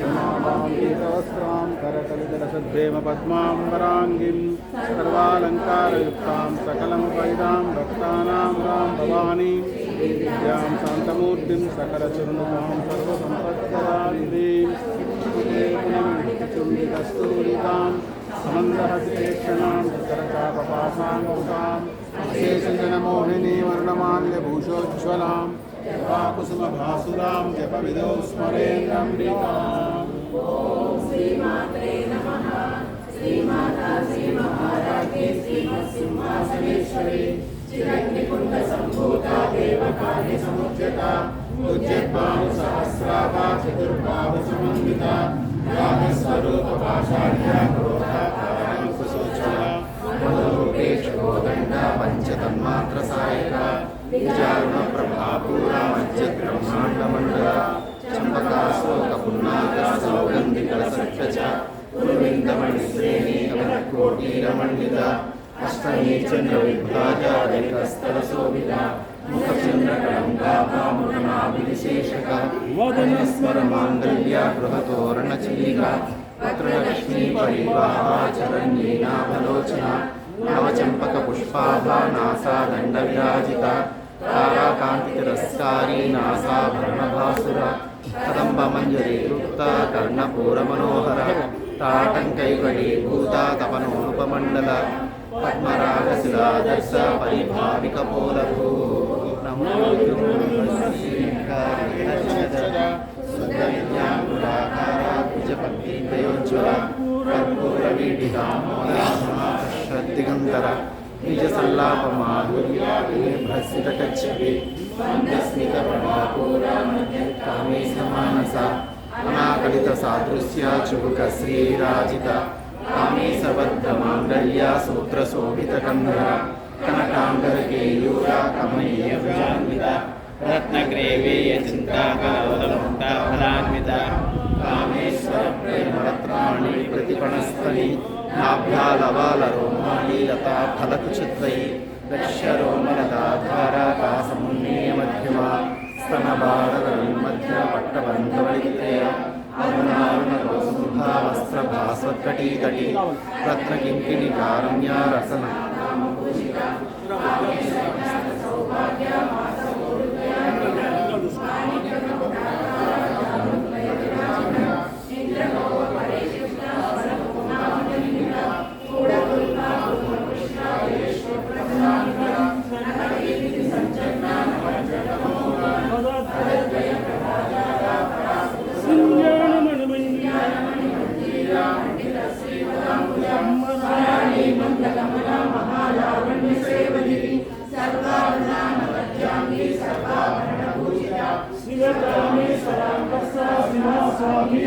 हेमालाङ्कितवस्त्रां करकलितलसद्भेम पद्माम्बराङ्गीं सर्वालङ्कारयुक्तां सकलं वैदां भक्तानां रां भवानीं विद्यां शान्तमूर्तिं सकलचरणुतां सर्वसम्पत्करानिधिं चुम्बितस्तूलिकां समन्दहस्तेक्षणां करचापपासाङ्कुताम् विशेषजनमोहिनी वर्णमाल्यभूषोज्ज्वलां जपाकुसुमभासुरां जपविदौ విచారుణ ప్రభాపూర మధ్య బ్రహ్మాండ మండల చంపకాశోక स्मरेन्द्रम्बिकाम् सहस्राभा चतुर्बाहुसमन्विता रागस्वरूपपाशाढ्या क्रोधाकाराङ्कुशोज्ज्वला मनोरूपेक्षकोदण्डा पञ्चतन्मात्रसायका विचारणप्रभापूरा मज्जब्रह्माण्डमण्डला चम्पकाशोकपुन्नाका కదంబమంజరి వృత్త కర్ణపూరమనోహర తాటంకైకటి భూతా పద్మరాగశిలాదర్శ పరిభావిక పోలకు శ్రద్ధిగంధర నిజ సల్లాపమాధుర్యాభ్రసిత కచ్చి ಮಂದಸ್ಮಿತ ಪ್ರಭಾಪೂರ ಮಧ್ಯಕಾಮೇಶ ಮಾನಸ ಅನಾಕಲಿತ ಸಾದೃಶ್ಯ ಚುರುಕ ಶ್ರೀರಾಜಿತ ಕಾಮೇಶ ಬದ್ಧ ಮಾಂಗಲ್ಯ ಸೂತ್ರ ಶೋಭಿತ ಕಂಧರ ಕನಕಾಂಗರ ಕೇಯೂರ ಕಮನೀಯ ಭುಜಾನ್ವಿತ ರತ್ನಗ್ರೇವೇಯ ಚಿಂತಾಕಾಲವಂತ ಫಲಾನ್ವಿತ ಕಾಮೇಶ್ವರ ಪ್ರೇಮ ರತ್ನಾಣಿ ಪ್ರತಿಪಣಸ್ಥಳಿ ನಾಭ್ಯಾಲವಾಲ ರೋಮಾಣಿ ಲತಾ ಫಲಕುಚಿತ್ರೈ ಲಕ್ಷ್ಯ ರೋಮಲದಾಧಾರ ಕಾಸಮ स्तनबालकविमध्यपट्टबन्धवलित्रय अरुणारुणवसुधावस्त्रभास्वत्कटीतटी रत्नकिङ्किणिकारुण्या रसन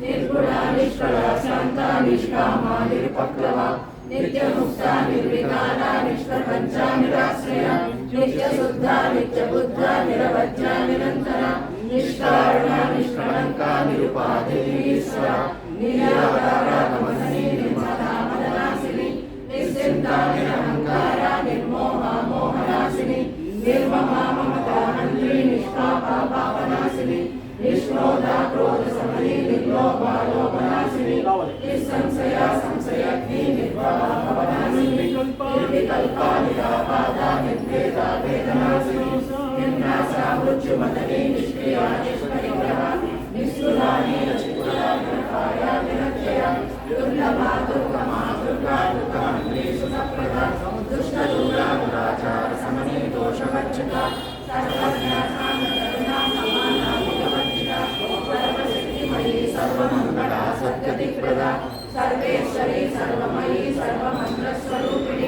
నిర్గుణ నిష్కళ శాంత నిష్కామా నిరుపక్లవ నిత్య ముక్త నిర్వికార నిష్ప్రపంచ నిరాశ్రయ నిత్య శుద్ధ నిత్య బుద్ధ నిరవజ్య నిరంతర నిష్కారణ నిష్కళంక నిరుపాధి ఈశ్వర నిరాకార మదనాశిని నిశ్చింత నిరహంకార నిర్మోహ మోహనాశిని నిర్మమ నిష్పాప పాపనాశిని నిష్క్రోధ క్రోధ సమని నిర్లోభ లోభనాశిని నిస్సంశయ సంశయగ్ని నిర్భవ భవనాశిని నిర్వికల్ప నిరాపాద నిర్వేద వేదనాశిని నిర్నాశ మృత్యుమతని నిష్క్రియ నిష్పరిగ్రహ నిస్సురాని సర్వేశ్వరి సర్వమయీ సర్వమంత్రస్వరూపిణి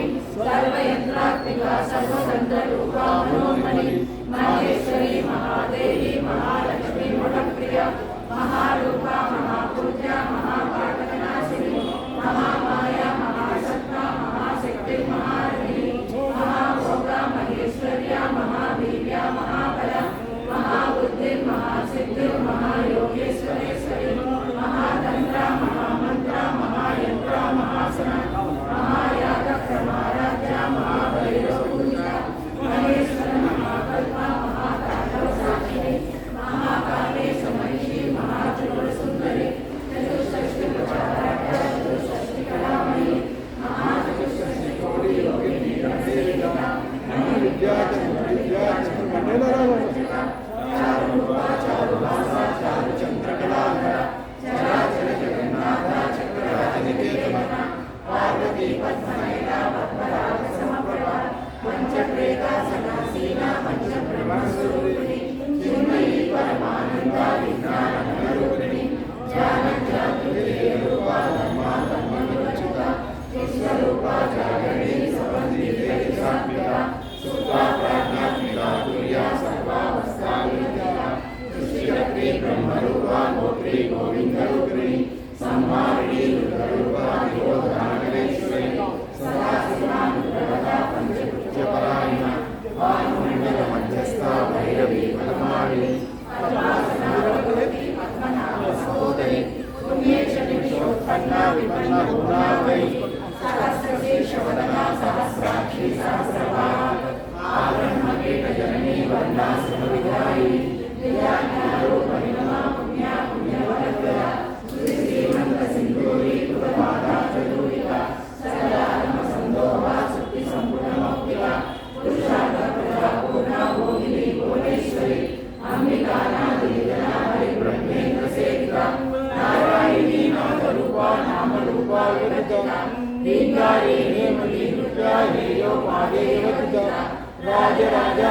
रे मणि रुद्राय यो मादे वदता राजराजा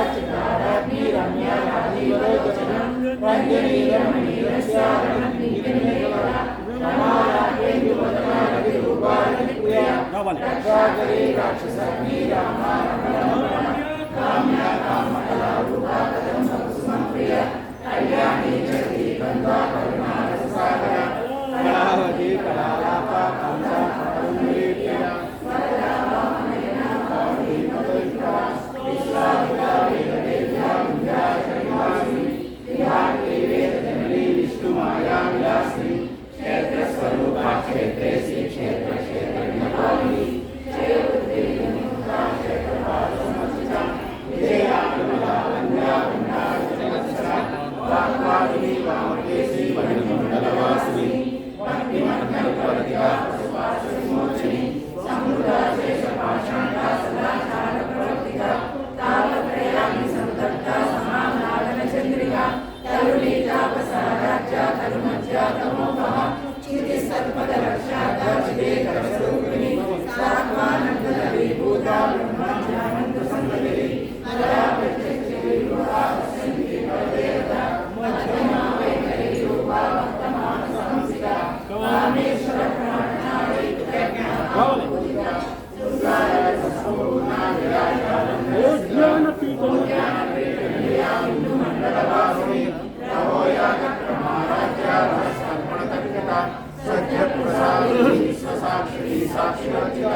ಶ್ರೀಮಂತ ಸತ್ಯ ಪ್ರಸಾದಿ ವಿಶ್ವಸಾಕ್ಷಿ ಸಾಕ್ಷಿರಚಿತ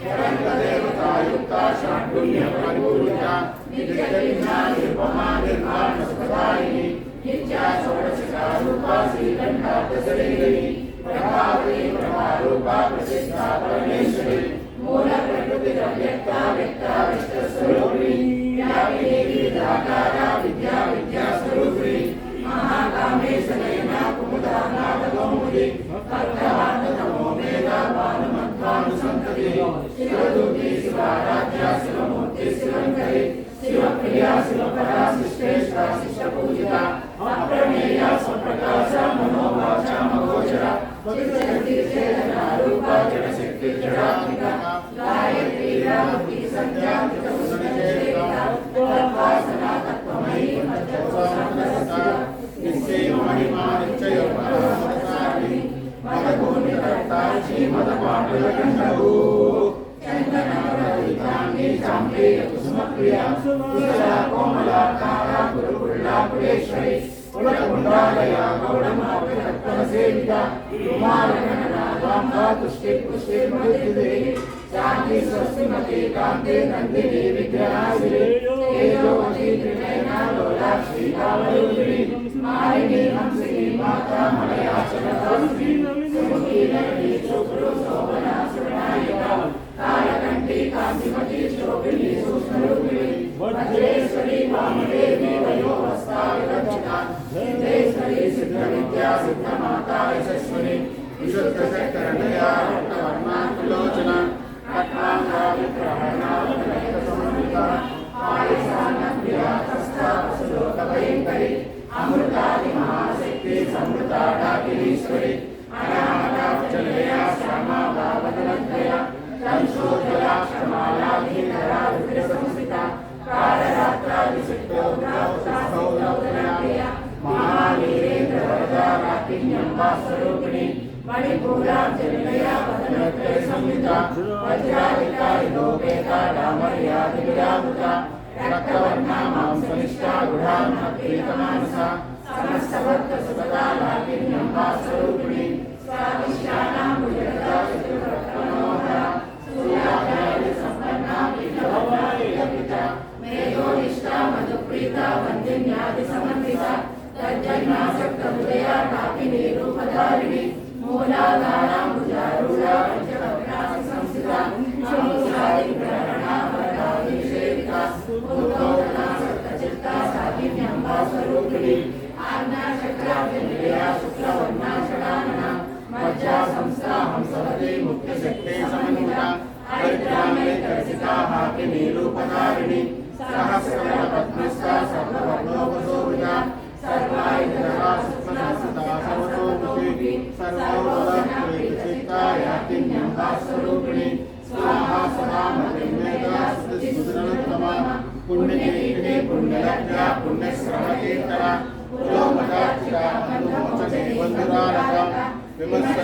ಶರಂಗದೇವತಾಯುಕ್ತ ಶಾಂಡುಲ್ಯ ಪರಿಪೂರಿತ ನಿತ್ಯ ವಿಜ್ಞಾನ ನಿರ್ಮಮಾ ನಿರ್ಮಾಣ ಸುಖದಾಯಿನಿ ನಿತ್ಯ ಷೋಡಶಿಕ ರೂಪ ಶ್ರೀಕಂಠ ಪ್ರಸರೇಣಿ ಪ್ರಭಾವರಿ ಪ್ರಭಾರೂಪ ಪ್ರತಿಷ್ಠಾ ಪರಮೇಶ್ವರಿ ಮೂಲ ಪ್ರಕೃತಿ ಅವ್ಯಕ್ತ ವ್ಯಕ್ತ ವಿಶ್ವ ಸ್ವರೂಪಿ ವ್ಯಾಪಿನಿ ವಿಧಾಕಾರ Grazie. సేవిత తుష్టి పుష్టి శాంతి స్వస్తిమతి కాంతి నందిని విగ్రహాశ్రీ శ్రీకాళీ మాతా మలయాచన విశ్వశంకర సర్వమానస సమస్త భక్త సుఖదా లాభిని అంబా స్వరూపిణి స్వామిష్టానాం భుజగదా చతుర్భక్త మనోహర సూర్యాదయాది సంపన్న పీఠవోపిత మేధోనిష్ట మధుప్రీత వంద్యన్యాది సమన్విత తజ్జన్యాసక్త హృదయ కాపి నిరూపధారిణి మూలాధారా భుజారుడా ముక్తశక్తే సమన్విత పరిగ్రామే కర్షితాః నిరూపకారిణి సహస్రవర పద్మస్థ సర్వవర్ణోపశోభిత సర్వాయ జనరా సుప్రసదా సర్వతోముఖి సర్వోపలక్ష్మి చిత్తాయ కిన్యం భాస్వరూపిణి స్వాహా సదా విమర్శ